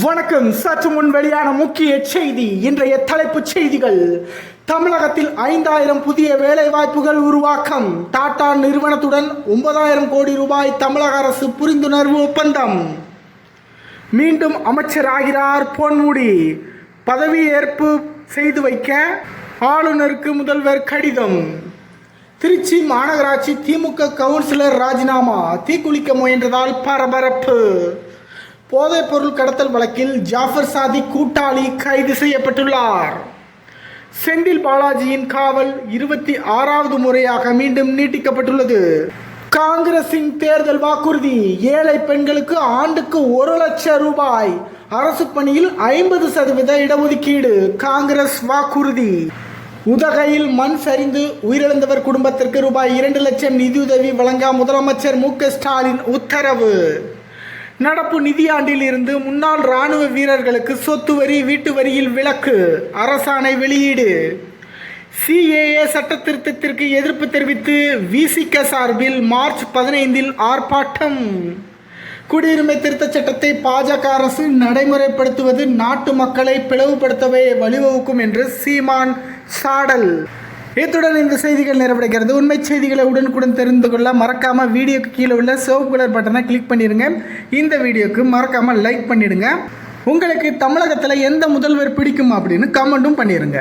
வணக்கம். சற்று முன் வெளியான முக்கிய செய்தி. இன்றைய தலைப்புச் செய்திகள். தமிழகத்தில் ஐந்தாயிரம் புதிய வேலை வாய்ப்புகள் உருவாக்கம். டாடா நிறுவனத்துடன் ஒன்பதாயிரம் கோடி ரூபாய் தமிழக அரசு புரிந்துணர்வு ஒப்பந்தம். மீண்டும் அமைச்சராகிறார் பொன்முடி. பதவியேற்பு செய்து வைக்க ஆளுநருக்கு முதல்வர் கடிதம். திருச்சி மாநகராட்சி திமுக கவுன்சிலர் ராஜினாமா. தீக்குளிக்க முயன்றதால் பரபரப்பு. போதைப் பொருள் கடத்தல் வழக்கில் ஜாஃபர் சாதி கூட்டாளி கைது செய்யப்பட்டுள்ளார். செந்தில் பாலாஜியின் காவல் இருபத்தி ஆறாவது முறையாக மீண்டும் நீட்டிக்கப்பட்டுள்ளது. காங்கிரசின் தேர்தல் வாக்குறுதி ஏழை பெண்களுக்கு ஆண்டுக்கு ஒரு லட்சம் ரூபாய் அரசு பணியில் ஐம்பது சதவீத இடஒதுக்கீடு காங்கிரஸ் வாக்குறுதி. உதகையில் மண் சரிந்து உயிரிழந்தவர் குடும்பத்திற்கு ரூபாய் இரண்டு லட்சம் நிதியுதவி வழங்க முதலமைச்சர் மு ஸ்டாலின் உத்தரவு. நடப்பு நிதியாண்டில் இருந்து முன்னாள் ராணுவ வீரர்களுக்கு சொத்து வரி வீட்டு வரியில் விலக்கு அரசாணை வெளியீடு. சிஏஏ சட்ட திருத்தத்திற்கு எதிர்ப்பு தெரிவித்து விசிக சார்பில் மார்ச் பதினைந்தில் ஆர்ப்பாட்டம். குடியுரிமை திருத்தச் சட்டத்தை பாஜக அரசு நடைமுறைப்படுத்துவது நாட்டு மக்களை பிளவுபடுத்தவே வழிவகுக்கும் என்று சீமான் சாடல். இத்துடன் இந்த செய்திகள் நிறைவடைகிறது. உண்மை செய்திகளை உடனுக்குடன் தெரிந்து கொள்ள மறக்காமல் வீடியோக்கு கீழே உள்ள சிவப்பு கலர் பட்டனை கிளிக் பண்ணிடுங்க. இந்த வீடியோக்கு மறக்காமல் லைக் பண்ணிடுங்க. உங்களுக்கு தமிழகத்தில் எந்த முதல்வர் பிடிக்கும் அப்படின்னு கமெண்ட்டும் பண்ணிடுங்க.